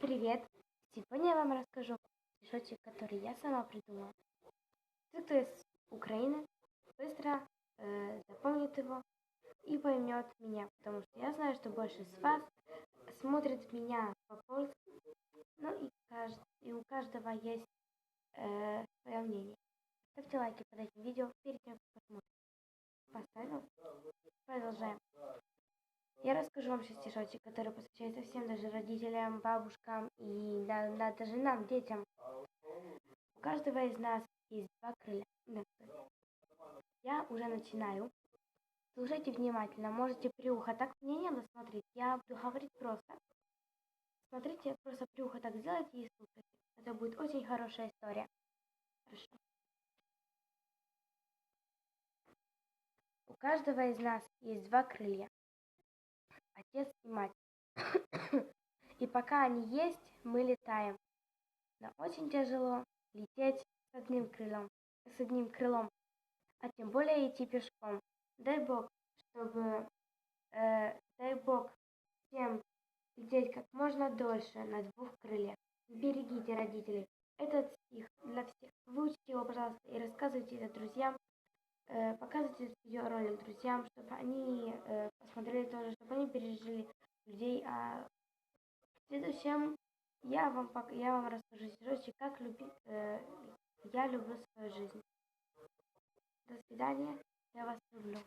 Привет! Сегодня я вам расскажу стишочек, который я сама придумала. Те, кто из Украины, быстро э, запомнит его и поймет меня, потому что я знаю, что больше из вас смотрит меня по-польски, ну и, кажд... и у каждого есть э, свое мнение. Ставьте лайки под этим видео перед тем, как посмотрите. Поставил? Продолжаем. Я расскажу вам сейчас стишочек, который посвящается всем, даже родителям, бабушкам и да, да, даже нам, детям. У каждого из нас есть два кстати. Я уже начинаю. Слушайте внимательно, можете при ухо так мне не надо смотреть. Я буду говорить просто. Смотрите, просто при ухо так сделайте и слушайте. Это будет очень хорошая история. Хорошо. У каждого из нас есть два крылья отец и мать. И пока они есть, мы летаем. Но очень тяжело лететь с одним крылом, с одним крылом, а тем более идти пешком. Дай Бог, чтобы, э, дай Бог всем лететь как можно дольше на двух крыльях. Берегите родителей. Этот стих для всех. Выучите его, пожалуйста, и рассказывайте это друзьям, э, показывайте видеоролик друзьям, чтобы они э, посмотрели тоже, они пережили людей. А в следующем я вам, я вам расскажу, короче, как любить, э, я люблю свою жизнь. До свидания, я вас люблю.